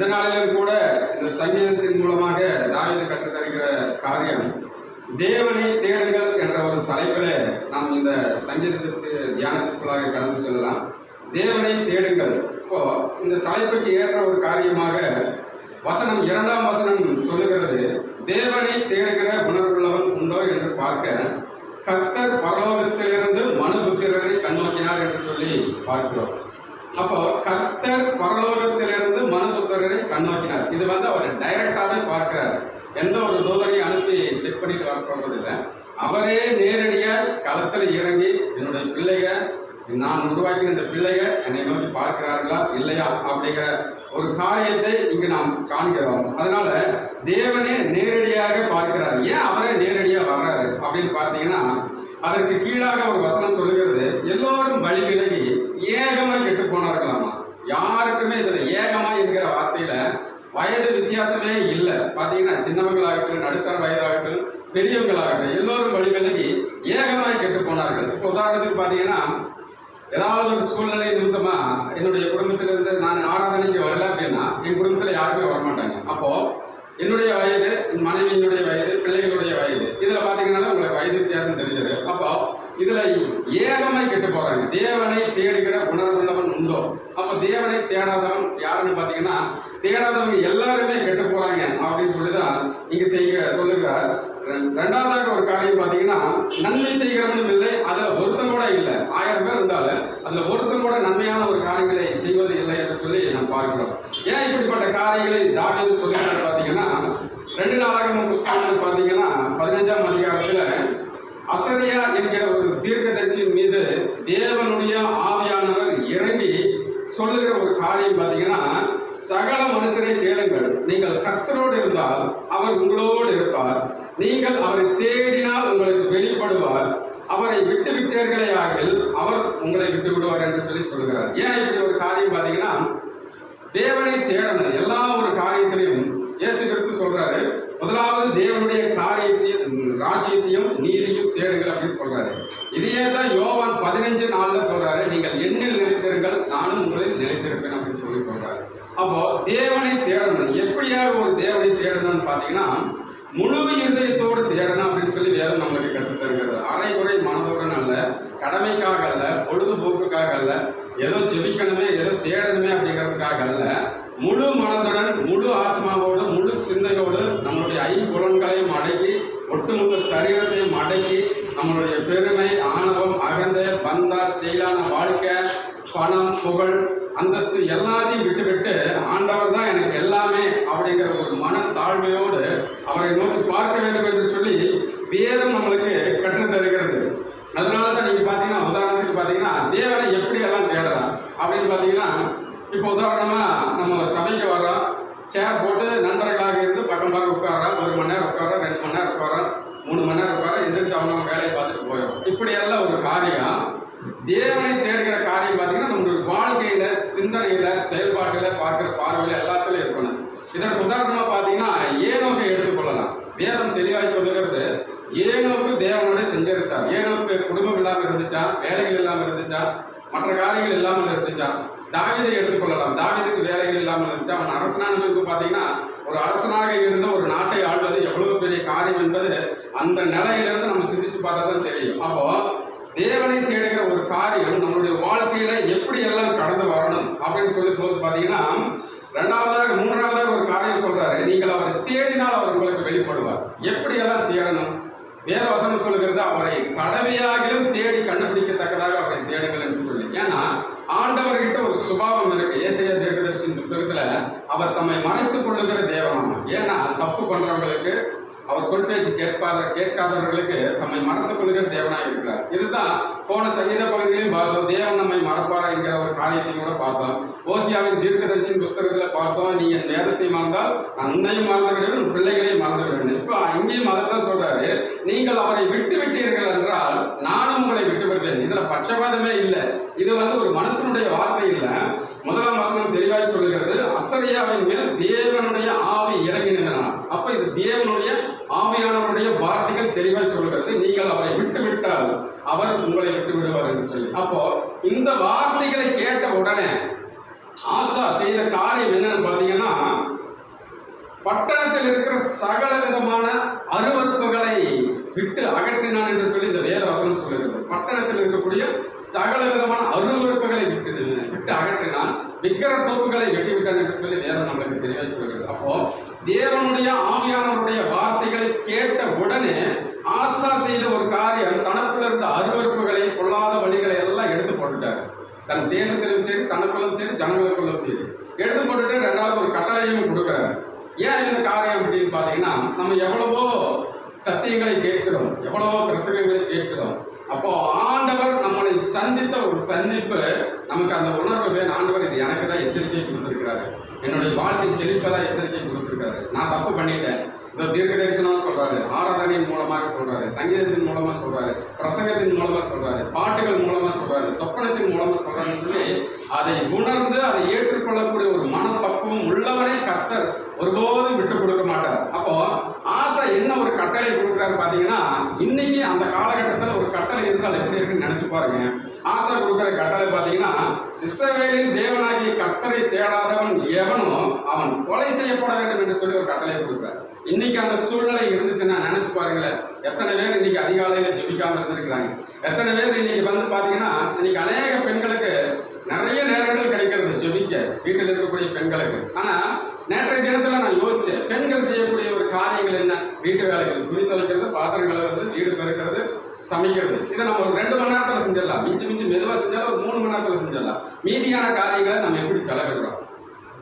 இந்த நாளிலும் கூட இந்த சங்கீதத்தின் மூலமாக தாவீது கற்றுத்தருகிற காரியம் தேவனை தேடுங்கள் என்ற ஒரு தலைப்பில் நாம் இந்த சங்கீதத்திற்கு தியானத்திற்குள்ளாக கடந்து செல்லலாம். தேவனை தேடுங்கள். இப்போ இந்த தலைப்புக்கு ஏற்ற ஒரு காரியமாக வசனம் இரண்டாம் வசனம் சொல்லுகிறது. தேவனை தேடுகிற உணர்வுள்ளவன் உண்டோ என்று பார்க்க கர்த்தர் பரலோகத்திலிருந்து மனுபுத்திரரை கண்ணோக்கினார் என்று சொல்லி பார்க்கிறோம். அப்போ கர்த்தர் பரலோகத்திலிருந்து மனுபுத்திரரை கண்ணோக்கினார். இது வந்து அவர் டைரக்டாவே பார்க்கிறார். எந்த ஒரு தூதனையும் அனுப்பி செக் பண்ணிட்டு வர சொல்றதில்லை. அவரே நேரடியாக களத்தில் இறங்கி என்னுடைய பிள்ளைக நான் உருவாக்கின இந்த பிள்ளைக என்னை நோக்கி பார்க்கிறார்களா? இல்லையா? அப்படிங்கிற ஒரு காரியத்தை இங்கு நாம் காண்கிறோம். அதனால தேவனே நேரடியாக பார்க்கிறார். ஏன் அவரே நேரடியாக வர்றாரு அப்படின்னு பார்த்தீங்கன்னா அதற்கு கீழாக ஒரு வசனம் சொல்லுகிறது. எல்லோரும் வழி விலகி ஏகமா கெட்டு போனார்களாமா யாருக்குமே இதுல ஏகமா என்கிற வார்த்தையில வயது வித்தியாசமே இல்லை. பார்த்தீங்கன்னா சின்னவங்களாகட்டும் நடுத்தர வயதாகட்டும் பெரியவங்களாகட்டும் எல்லோரும் வழி விலகி ஏகமாய் கெட்டு போனார்கள் இப்போ உதாரணத்துக்கு பார்த்தீங்கன்னா ஏதாவது ஒரு சூழ்நிலை நிமித்தமா என்னுடைய குடும்பத்திலிருந்து நான் ஆராதனைக்கு வரல அப்படின்னா என் குடும்பத்தில் யாருமே வரமாட்டாங்க. அப்போ என்னுடைய வயது மனைவியினுடைய வயது பிள்ளைகளுடைய வயது இதுல பாத்தீங்கன்னா உங்களுக்கு வயது வித்தியாசம் தெரிஞ்சது இதுல ஏகமே கெட்டு போறாங்க. தேவனை தேடுகிற உணர்வுள்ளவன் உண்டோ? அப்போ தேவனை தேடாதவன் யாருன்னு பாத்தீங்கன்னா தேடாதவங்க எல்லாருமே கெட்டு போறாங்க அப்படின்னு சொல்லிதான் இங்க செய்ய சொல்லுகிறார். ரெ- ரெண்டாவதாக ஒரு காரியம் பாத்தீங்கன்னா நன்மை செய்கிறவனும் இல்லை அதுல ஒருத்தம் கூட இல்லை. ஆயிரம் பேர் இருந்தாலும் அதுல ஒருத்தம் கூட நன்மையான ஒரு காரியங்களை செய்வது இல்லை என்று சொல்லி நாம் பார்க்கிறோம். ஏன் இப்படிப்பட்ட காரியங்களை தாவியது சொல்லுகிறார் பாத்தீங்கன்னா ரெண்டு நாளாக புஸ்தகம் பாத்தீங்கன்னா பதினஞ்சாம் அதிகாரத்துல அசரியா என்கிற ஒரு தீர்க்கதரிசியின் மீது தேவனுடைய ஆவியானவர் இறங்கி சொல்லுகிற ஒரு காரியம் பார்த்தீங்கன்னா சகல மனுஷரை கேளுங்கள். நீங்கள் கத்தரோடு இருந்தால் அவர் உங்களோடு இருப்பார். நீங்கள் அவரை தேடினால் உங்களுக்கு வெளிப்படுவார். அவரை விட்டு விட்டீர்களே ஆகில் அவர் உங்களை விட்டு விடுவார் என்று சொல்லி சொல்லுகிறார். ஏன் இப்படி ஒரு காரியம் பார்த்தீங்கன்னா தேவனை தேடணும். எல்லா ஒரு காரியத்திலையும் இயேசு கிறிஸ்து சொல்றாரு முதலாவது தேவனுடைய காரியத்தையும் ராஜ்யத்தையும் நீதியும் தேடுங்கள் அப்படின்னு சொல்றாரு. இதையே தான் யோவான் பதினஞ்சு நாள்ல சொல்றாரு. நீங்கள் எண்ணில் நினைத்திருங்கள் நானும் உங்களில் நினைத்திருப்பேன் அப்படின்னு சொல்லி சொல்றாரு. அப்போ தேவனை தேடணும். எப்படியாக ஒரு தேவனை தேடணும்னு பார்த்தீங்கன்னா முழு இருதயத்தோடு தேடணும் அப்படின்னு சொல்லி வேதம் நம்மளுக்கு கற்றுத்தருகிறது அரைகுறை மனதுடன் அல்ல கடமைக்காக அல்ல பொழுதுபோக்குக்காக அல்ல ஏதோ ஜெபிக்கணுமே ஏதோ தேடணுமே அப்படிங்கிறதுக்காக அல்ல முழு மனதுடன் முழு ஆத்மாவோடு ஒரு சிந்தையோடு நம்மளுடைய ஐம்புலன்களையும் அடக்கி ஒட்டுமொத்த சரீரத்தையும் அடக்கி நம்மளுடைய பெருமை ஆணவம் அகந்த பந்தா ஸ்டைலான வாழ்க்கை பணம் புகழ் அந்தஸ்து எல்லாத்தையும் விட்டுவிட்டு ஆண்டவர் தான் எனக்கு எல்லாமே அப்படிங்கிற ஒரு மன தாழ்மையோடு அவரை நோக்கி பார்க்க வேண்டும் என்று சொல்லி வேதம் நம்மளுக்கு கற்று தருகிறது. அதனால தான் நீங்கள் பார்த்தீங்கன்னா உதாரணத்துக்கு பார்த்தீங்கன்னா தேவனை எப்படி எல்லாம் தேடலாம் அப்படின்னு பார்த்தீங்கன்னா இப்போ உதாரணமாக நம்ம சபைக்கு வரோம் சேர் போட்டு நண்பர்களாக இருந்து பக்கம் பக்கம் உட்காரோம் ஒரு மணி நேரம் உட்காரோம் ரெண்டு மணி நேரம் உட்காரோம் மூணு மணி நேரம் உட்காரோம் எந்திரிச்சு அவங்க வேலையை பார்த்துட்டு போயிடும். இப்படி எல்லாம் ஒரு காரியம். தேவனை தேடுகிற காரியம் பார்த்தீங்கன்னா நம்மளுடைய வாழ்க்கையில சிந்தனையில செயல்பாட்டுல பார்க்கிற பார்வையில எல்லாத்துலயும் இருக்கணும். இதற்கு உதாரணமா பார்த்தீங்கன்னா ஏனோக்கை எடுத்துக்கொள்ளலாம். வேதம் தெளிவாய் சொல்லுகிறது ஏனோக்கு தேவனோட செஞ்சிருத்தார் ஏனோக்கு குடும்பம் இல்லாமல் இருந்துச்சா? வேலைகள் இல்லாமல் இருந்துச்சா? மற்ற காரியங்கள் இல்லாமல் இருந்துச்சா? தாவிதை எடுத்துக்கொள்ளலாம். தாவிதுக்கு வேலைகள் இல்லாமல் இருந்துச்சா? அவன் அரசனான பார்த்தீங்கன்னா ஒரு அரசனாக இருந்த ஒரு நாட்டை ஆள்வது எவ்வளவு பெரிய காரியம் என்பது அந்த நிலையிலிருந்து நம்ம சிந்திச்சு பார்த்தா தான் தெரியும். அப்போ தேவனை தேடுகிற ஒரு காரியம் நம்மளுடைய வாழ்க்கையில எப்படி எல்லாம் கடந்து வரணும் அப்படின்னு சொல்லி போது பார்த்தீங்கன்னா ரெண்டாவதாக மூன்றாவதாக ஒரு காரியம் சொல்றாரு. நீங்கள் அவரை தேடினால் அவர் உங்களுக்கு வெளிப்படுவார். எப்படி எல்லாம் தேடணும்? வேத வசனம் சொல்லுகிறது அவரை கடமையாகி தேடி கண்டுபிடிக்கத்தக்கதாக அவரை தேடுங்கள் என்று சொல்லி ஏன்னா ஆண்டவர்கிட்ட ஒரு சுபாவம் இருக்கு. ஏசையா தீர்க்கதரிசியின் புஸ்தகத்துல அவர் தம்மை மறைத்துக் கொள்ளுகிற தேவனாமா ஏன்னா தப்பு பண்றவங்களுக்கு அவர் சொல் பேச்சு கேட்பாத கேட்காதவர்களுக்கு தம்மை மறந்து கொள்கிற தேவனாக இருக்கிறார். இதுதான் போன சங்கீத பகுதியிலையும் பார்த்தோம் தேவன் நம்மை மறப்பாரா என்கிற ஒரு காரியத்தையும் கூட பார்த்தோம் ஓசியாவின் தீர்க்கதரிசியின் புஸ்தகத்தில் பார்த்தோம் நீ என் வேதத்தை மறந்தால் நான் உன்னையும் மறந்து விடுவேன் பிள்ளைகளையும் மறந்து விடுவேன் இப்போ அங்கேயும் அதை தான் சொல்றாரு. நீங்கள் அவரை விட்டு விட்டீர்கள் என்றால் நானும் உங்களை விட்டு விடுவேன். இதுல பட்சபாதமே இல்லை. இது வந்து ஒரு மனுஷனுடைய வார்த்தை இல்லை. முதலாம் வசனம் தெளிவாய் சொல்லுகிறது அசரியாவின் மேல் தேவனுடைய ஆவி இறங்கி அப்ப இது தேவனுடைய ஆவியானவருடைய வார்த்தைகள் தெளிவாக சொல்கிறது நீங்கள் அவரை விட்டு விட்டால் அவர் உங்களை விட்டு விடுவார் என்று சொல்லி. அப்போ இந்த வார்த்தைகளை கேட்ட உடனே ஆசா செய்த காரியம் என்னன்னு பார்த்தீங்கன்னா பட்டணத்தில் இருக்கிற சகல விதமான அருவறுப்புகளை விட்டு அகற்றினான் என்று சொல்லி இந்த வேத வசனம் சொல்லுகிறது. பட்டணத்தில் இருக்கக்கூடிய சகல விதமான அருவறுப்புகளை விட்டு விட்டு அகற்றினான் விக்கிர தோப்புகளை வெட்டிவிட்டான் என்று சொல்லி வேதம் நம்மளுக்கு தெளிவாக சொல்லுகிறது. அப்போ தேவனுடைய ஆவியானவருடைய வார்த்தைகளை கேட்ட உடனே ஆசா செய்த ஒரு காரியம் தனக்குள்ள இருந்த அருவறுப்புகளை பொல்லாத வழிகளை எல்லாம் எடுத்து போட்டுட்டார். தன் தேசத்திலும் சரி தனக்குள்ளும் சரி ஜனங்களுக்குள்ளும் சரி. எடுத்து போட்டுட்டு ரெண்டாவது ஒரு கட்டளையும் கொடுக்குறாரு. ஏன் இந்த காரியம் அப்படின்னு பார்த்தீங்கன்னா நம்ம எவ்வளவோ சத்தியங்களை கேட்கிறோம். எவ்வளவோ பிரசங்கங்களை கேட்கிறோம். அப்போ ஆண்டவர் நம்மளை சந்தித்த ஒரு சந்திப்பு நமக்கு அந்த உணர்வு ஆண்டவர் இது எனக்கு தான் எச்சரிக்கை கொடுத்துருக்கிறாரு. என்னுடைய வாழ்க்கை செழிப்பதான் எச்சரிக்கை கொடுத்துருக்காரு நான் தப்பு பண்ணிட்டேன். இந்த தீர்க்க தரிசனம் சொல்றாரு. ஆராதனையின் மூலமாக சொல்றாரு. சங்கீதத்தின் மூலமா சொல்றாரு. பிரசங்கத்தின் மூலமா சொல்றாரு. பாட்டுகள் மூலமா சொல்றாரு. சொப்பனத்தின் மூலமா சொல்றாருன்னு சொல்லி அதை உணர்ந்து அதை ஏற்றுக்கொள்ளக்கூடிய ஒரு மனப்பக்குவம் உள்ளவனே கர்த்தர். ஒருபோது விட்டு கொடுக்க மாட்டார் அப்போ ஆசை என்ன ஒரு கட்டளை கொடுக்குறாரு பாத்தீங்கன்னா இன்னைக்கு அந்த காலகட்டத்தில் ஒரு கட்டளை இருந்தால் எப்படி இருக்குன்னு நினைச்சு பாருங்க. ஆசை கொடுக்குற கட்டளை பாத்தீங்கன்னா இஸ்ரவேலின் தேவனாகிய கர்த்தரை தேடாதவன் எவனோ அவன் கொலை செய்யப்பட வேண்டும் என்று சொல்லி ஒரு கட்டளை கொடுக்குறாரு. இன்னைக்கு அந்த சூழ்நிலை இருந்துச்சுன்னா நினைச்சு பாருங்களேன். எத்தனை பேர் இன்னைக்கு அதிகாலையில ஜெபிக்காம இருந்திருக்கிறாங்க. எத்தனை பேர் இன்னைக்கு வந்து பாத்தீங்கன்னா இன்னைக்கு அநேக பெண்களுக்கு நிறைய நேரங்கள் கிடைக்கிறது ஜெபிக்க. வீட்டில் இருக்கக்கூடிய பெண்களுக்கு. ஆனா நேற்றைய தினத்துல நான் யோசிச்சேன் பெண்கள் செய்யக்கூடிய ஒரு காரியங்கள் என்ன? வீட்டு வேலைகள் துணி துவைக்கிறது பாத்திரம் கழுவுறது வீடு பெருக்கிறது சமைக்கிறது. இதை நம்ம ஒரு ரெண்டு மணி நேரத்துல செஞ்சிடலாம். மிஞ்சி மிஞ்சி மெதுவா செஞ்சாலும் ஒரு மூணு மணி நேரத்துல செஞ்சிடலாம். மீதியான காரியங்களை நம்ம எப்படி செலவிடுறோம்?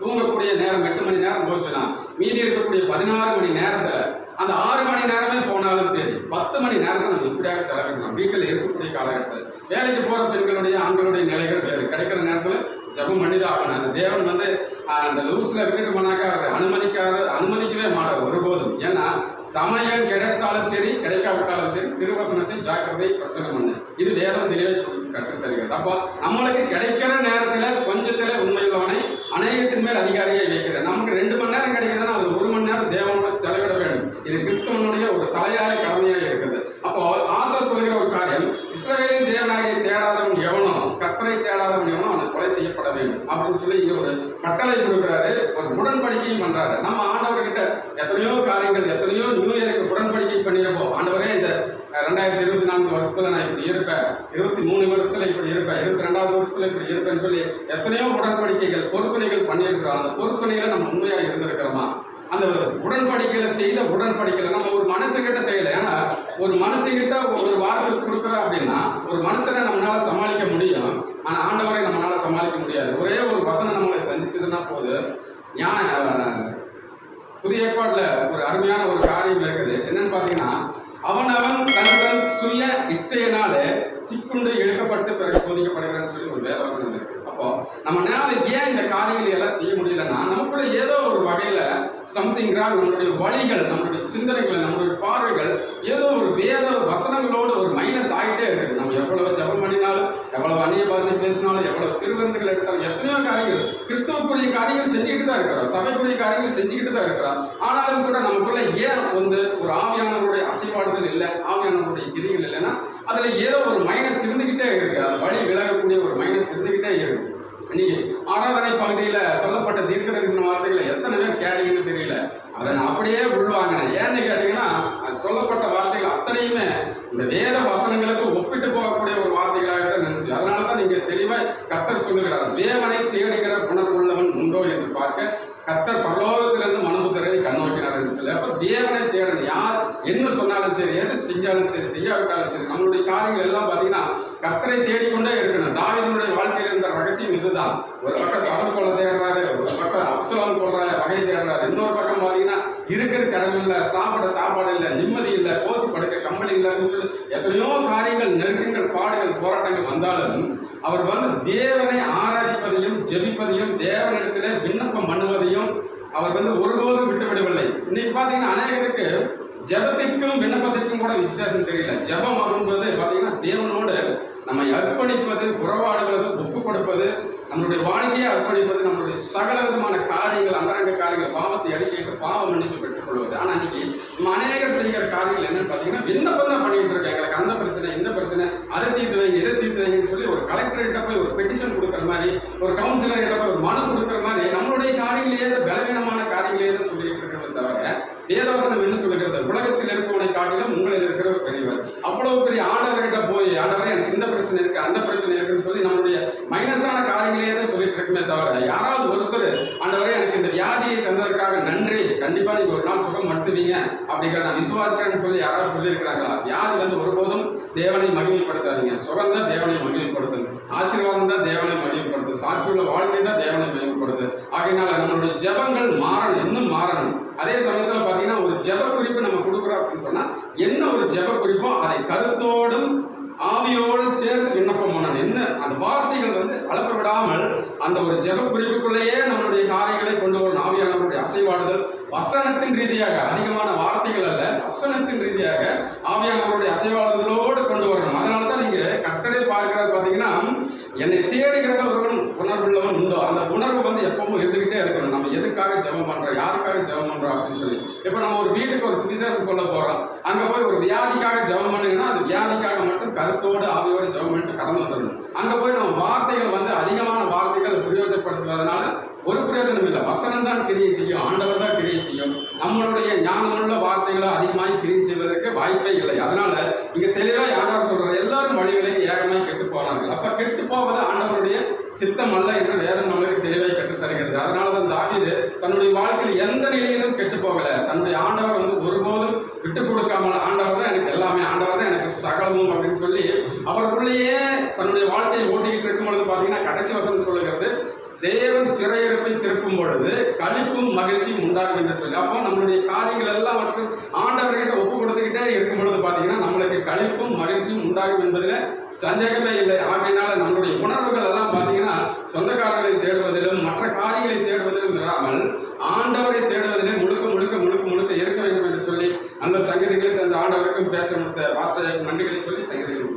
தூங்கக்கூடிய நேரம் எட்டு மணி நேரம் போச்சுன்னா மீதி இருக்கக்கூடிய பதினாறு மணி நேரத்தில் அந்த ஆறு மணி நேரமே போனாலும் சரி பத்து மணி நேரத்தை நம்ம இப்படியாக செலவிடணும் வீட்டில் இருக்கக்கூடிய காலகட்டத்தில் வேலைக்கு போகிற பெண்களுடைய ஆண்களுடைய நிலைகள் வேறு. கிடைக்கிற நேரத்தில் ஜபம் பண்ணிதான் ஆகணும் அந்த தேவன் வந்து அந்த லூஸில் விட்டுட்டு போனாக்கா அவர் அனுமதிக்காத அனுமதிக்கவே மாட்டார் ஒருபோதும். ஏன்னா சமயம் கிடைத்தாலும் சரி கிடைக்காவிட்டாலும் சரி திருவசனத்தை ஜாக்கிரதை பிரசனம் பண்ணு. இது வேதம் தெளிவாக சொல்லி கற்றுத் தருகிறது. அப்போ நம்மளுக்கு கிடைக்கிற நேரத்தில் கொஞ்சத்தில் உண்மையுள்ளவனை அநேகத்தின் மேல் அதிகாரியை வைக்கிறேன் நமக்கு ரெண்டு மணி நேரம் கிடைக்குதுன்னா அது ஒரு மணி நேரம் தேவனோட செலவிட வேண்டும். இது கிறிஸ்தவனுடைய ஒரு தலையாய கடமையாக இருக்குது அப்போ ஆசை சொல்கிற ஒரு காரியம் இஸ்ரேலின் தேவனாகிய தேடாதவன் எவனோ கற்பனை தேடாதவன் எவனோ அவனை கொலை செய்யப்பட வேண்டும் அப்படின்னு சொல்லி ஒரு கட்டளை கொடுக்குறாரு. ஒரு உடன்படிக்கையும் பண்றாரு. நம்ம ஆண்டவர்கிட்ட எத்தனையோ காரியங்கள் எத்தனையோ நியூ இயருக்கு உடன்படிக்கை பண்ணியிருப்போம். ஆண்டவரே இந்த ரெண்டாயிரத்தி இருபத்தி நான்கு வருஷத்துல நான் இப்படி இருப்பேன். இருபத்தி மூணு வருஷத்துல இப்படி இருப்பேன். இருபத்தி ரெண்டாவது வருஷத்துல இப்படி இருப்பேன்னு சொல்லி எத்தனையோ உடன்படிக்கைகள் பொறுப்பனைகள் பண்ணியிருக்கிறோம். அந்த பொறுப்பணிகளை நம்ம உண்மையா இருந்திருக்கிறோமா? அந்த உடன்படிக்கையில செய்த உடன்படிக்கையில நம்ம ஒரு மனுஷங்கிட்ட செய்யல. ஏன்னா ஒரு மனுஷங்கிட்ட ஒரு வார்த்தை கொடுக்குறோம் அப்படின்னா ஒரு மனுஷனை நம்மளால சமாளிக்க முடியும் ஆனா ஆண்டவரை நம்மளால சமாளிக்க முடியாது ஒரே ஒரு வசனம் நம்மளை சந்திச்சதுன்னா போது ஞான புதிய ஏற்பாட்டில் ஒரு அருமையான ஒரு காரியம் இருக்குது. என்னன்னு பார்த்தீங்கன்னா அவனவன் அவன் தன்னுடன் சுய இச்சையினாலே சிக்குண்டு எழுக்கப்பட்டு பிறகு சோதிக்கப்படுகிறான்னு சொல்லி ஒரு வேதவசனம் இருக்கு. நம்மளால ஏன் இந்த காரியங்களை எல்லாம் செய்ய முடியலன்னா நமக்குள்ள ஏதோ ஒரு வகையில சம்திங் ராங் நம்மளுடைய வழிகள் நம்மளுடைய சிந்தனைகள் நம்மளுடைய பார்வைகள் ஏதோ ஒரு வேத வசனங்களோடு ஒரு மைனஸ் ஆகிட்டே இருக்குது. நம்ம எவ்வளவு ஜபம் பண்ணினாலும் எவ்வளவு அந்நிய பாஷை பேசினாலும் எவ்வளவு திருவிருந்துகள் எடுத்தாலும் எத்தனையோ காரியங்கள் கிறிஸ்துவுக்குரிய காரியங்கள் செஞ்சுக்கிட்டு தான் இருக்கிறோம் சபைக்குரிய காரியங்கள் செஞ்சுக்கிட்டு தான் இருக்கிறோம். ஆனாலும் கூட நமக்குள்ள ஏன் வந்து ஒரு ஆவியானவருடைய அசைவாடுதல் இல்லை ஆவியானவருடைய கிரிகள் இல்லைன்னா அதுல ஏதோ ஒரு மைனஸ் இருந்துகிட்டே இருக்கு அது வழி விலகக்கூடிய ஒரு மைனஸ் இருந்துகிட்டே இருக்கு இன்னைக்கு ஆராதனை பகுதியில சொல்லப்பட்ட தீர்க்க தரிசன வார்த்தைகளை எத்தனை பேர் கேட்டீங்கன்னு தெரியல. அதை நான் அப்படியே உள்வாங்கினேன். ஏன்னு கேட்டீங்கன்னா அது சொல்லப்பட்ட வார்த்தைகள் அத்தனையுமே இந்த வேத வசனங்களுக்கு ஒப்பிட்டு போகக்கூடிய ஒரு வார்த்தைகளாக தான் நினைச்சு அதனால தான் நீங்க தெளிவா கர்த்தர் சொல்லுகிறார் தேவனை தேடுகிற உணர்வுள்ளவன் உண்டோ என்று பார்க்க கர்த்தர் பரலோகத்திலிருந்து மனுபுத்தரை கண்ணோக்கினார் என்று சொல்லி அப்ப தேடணும் யார் என்ன சொன்னாலும் சரி எது செஞ்சாலும் சரி செய்யாவிட்டாலும் சரி நம்மளுடைய காரியங்கள் எல்லாம் பார்த்தீங்கன்னா கர்த்தரை தேடிக்கொண்டே இருக்கணும். தாவீதினுடைய வாழ்க்கையில் இருந்த ரகசியம் இதுதான். ஒரு பக்கம் சபர் கொள்ள தேடுறாரு ஒரு பக்கம் அப்சலம் கொள்றாரு வகை தேடுறாரு. இன்னொரு பக்கம் பார்த்தீங்கன்னா இருக்கிற கடல் இல்லை சாப்பிட சாப்பாடு இல்லை நிம்மதி இல்லை போத்தி படுக்க கம்பளி இல்லைன்னு சொல்லி எத்தனையோ காரியங்கள் நெருக்கங்கள் பாடுகள் போராட்டங்கள் வந்தாலும் அவர் வந்து தேவனை ஆராதிப்பதையும் ஜெபிப்பதையும் தேவனிடத்திலே விண்ணப்பம் பண்ணுவதையும் அவர் வந்து ஒருபோதும் விட்டுவிடவில்லை. இன்னைக்கு பார்த்தீங்கன்னா அநேகருக்கு ஜெபத்திற்கும் விண்ணப்பத்திற்கும் கூட வித்தியாசம் தெரியல. ஜெபம் அப்படின்றது பார்த்தீங்கன்னா தேவனோடு நம்மை அர்ப்பணிப்பது உறவாடுவது ஒப்பு கொடுப்பது நம்மளுடைய வாழ்க்கையை அர்ப்பணிப்பது நம்மளுடைய சகல விதமான காரியங்கள் அந்தரங்க காரியங்கள் பாவத்தை அறிக்கையிட்டு பாவம் மன்னிப்பு பெற்றுக்கொள்வது. ஆனால் இன்னைக்கு நம்ம அநேகர் செய்கிற காரியங்கள் என்னன்னு பார்த்தீங்கன்னா விண்ணப்பம் தான் பண்ணிட்டு இருக்கோம். எங்களுக்கு அந்த பிரச்சனை இந்த பிரச்சனை அதை தீர்த்து வைங்க இதை தீர்த்து வைங்கன்னு சொல்லி ஒரு கலெக்டர்கிட்ட போய் ஒரு பெட்டிஷன் கொடுக்குற மாதிரி ஒரு கவுன்சிலர்கிட்ட கிட்ட போய் ஒரு மனு வசனம் என்ன சொல்லுகிறது உலகத்தில் இருப்பவனை காட்டிலும் உங்களில் இருக்கிறவர் பெரியவர் அவ்வளவு பெரிய ஆண்டவர்கிட்ட போய் ஆண்டவரே எனக்கு இந்த பிரச்சனை இருக்கு அந்த பிரச்சனை இருக்குன்னு சொல்லி நம்மளுடைய மைனஸான காரியங்களையே தான் சொல்லிட்டு இருக்குமே தவிர யாராவது ஒருத்தர் ஆண்டவரே எனக்கு இந்த வியாதியை தந்ததற்காக நன்றி. கண்டிப்பா நீங்க ஒரு நாள் சுகம் மறுத்துவீங்க அப்படிங்கிற நான் விசுவாசிக்கிறேன்னு சொல்லி யாராவது சொல்லியிருக்கிறாங்களா? வியாதி வந்து ஒருபோதும் தேவனை மகிமைப்படுத்தாதீங்க. சுகம் தான் தேவனை மகிமைப்படுத்தும். ஆசீர்வாதம் தான் தேவனை மகிமைப்படுத்தும். சாட்சியுள்ள வாழ்க்கை தான் தேவனை மகிமைப்படுத்தும். ஆகையினால நம்மளுடைய ஜெபங்கள் மாறணும். இன்னும் மாறணும். அதே சமயத்தில் பார்த்தீங்கன்னா ஒரு ஜெப குறிப்பு நம்ம கொடுக்குறோம் அப்படின்னு சொன்னா என்ன ஒரு ஜெப குறிப்போ அதை கருத்தோடும் ஆவியோடு சேர்ந்து விண்ணப்பம் பண்ணணும். என்ன? அந்த வார்த்தைகள் வந்து அளப்ப விடாமல் அந்த ஒரு ஜெப குறிப்புக்குள்ளேயே நம்மளுடைய காரியங்களை கொண்டு வரும் ஆவியானவருடைய அசைவாடுதல் வசனத்தின் ரீதியாக அதிகமான வார்த்தைகள் அல்ல வசனத்தின் ரீதியாக ஆவியானவருடைய அசைவாடுதலோடு கொண்டு வரணும். அதனால தான் நீங்க கர்த்தரை பார்க்கிறார் பார்த்தீங்கன்னா என்னை தேடுகிறத ஒருவன் உணர்வுள்ளவன் உண்டோ? அந்த உணர்வு வந்து எப்பவும் இருந்துகிட்டே இருக்கணும். நம்ம எதுக்காக ஜெபம் பண்றோம்? யாருக்காக ஜெபம் பண்றோம் அப்படின்னு சொல்லி. இப்போ நம்ம ஒரு வீட்டுக்கு ஒரு சுவிசேஷம் சொல்ல போறோம். அங்க போய் ஒரு வியாதிக்காக ஜெபம் பண்ணுங்கன்னா அது வியாதிக்காக மட்டும் கருத்தோடு ஆவியோடு ஜெபம் பண்ணிட்டு கடந்து வந்துடணும் அங்கே போய் நம்ம வார்த்தைகள் வந்து அதிகமான வார்த்தைகள் பிரயோஜனப்படுத்துவதனால ஒரு பிரயோஜனம் இல்லை. வசனம் தான் கிரியை செய்யும் ஆண்டவர் தான் கிரியை செய்யும். நம்மளுடைய ஞானமுள்ள வார்த்தைகளை அதிகமாக கிரியை செய்வதற்கு வாய்ப்பே இல்லை. அதனால இங்க தெளிவாக யாரார் சொல்றாரு எல்லாரும் வழிகளை ஏகமாக கெட்டு போனார்கள். அப்ப கெட்டு போவது ஆண்டவருடைய சித்தம் அல்ல என்று வேதம் நம்மளுக்கு தெளிவாக கற்றுத் தருகிறது. அதனால தான் தாவிது தன்னுடைய வாழ்க்கையில் எந்த நிலையிலும் கெட்டு போகல. தன்னுடைய ஆண்டவர் வந்து ஒருபோதும் விட்டு கொடுக்காமல் ஆண்டவர் தான் எனக்கு எல்லாமே ஆண்டவர் தான் எனக்கு சகலமும் அப்படின்னு சொல்லி அவருக்குள்ளேயே தன்னுடைய வாழ்க்கையை ஓட்டிக்கிட்டு இருக்கும் பொழுது பார்த்தீங்கன்னா கடைசி வசனம் சொல்லுகிறது தேவன் சிறையிருப்பை திருப்பும் பொழுது களிப்பும் மகிழ்ச்சியும் உண்டாகும் என்று சொல்லி. அப்போ நம்மளுடைய காரியங்கள் எல்லாம் மற்றும் ஆண்டவர்கிட்ட ஒப்பு கொடுத்துக்கிட்டே இருக்கும் பொழுது பார்த்தீங்கன்னா நம்மளுக்கு கழிப்பும் மகிழ்ச்சியும் உண்டாகும் என்பதில் சந்தேகமே இல்லை. ஆகையினால நம்மளுடைய உணர்வுகள் எல்லாம் பார்த்தீங்கன்னா சொந்தக்காரர்களை தேடுவதிலும் மற்ற காரியங்களை தேடுவதிலும் இல்லாமல் ஆண்டவரை தேடுவதிலே முழுக்க முழுக்க முழுக்க முழுக்க இருக்க அந்த சங்கதிகளுக்கு அந்த ஆண்டவருக்கும் பேச முடித்த பாஸ்டர் நன்றிகளை சொல்லி சங்கதிகள்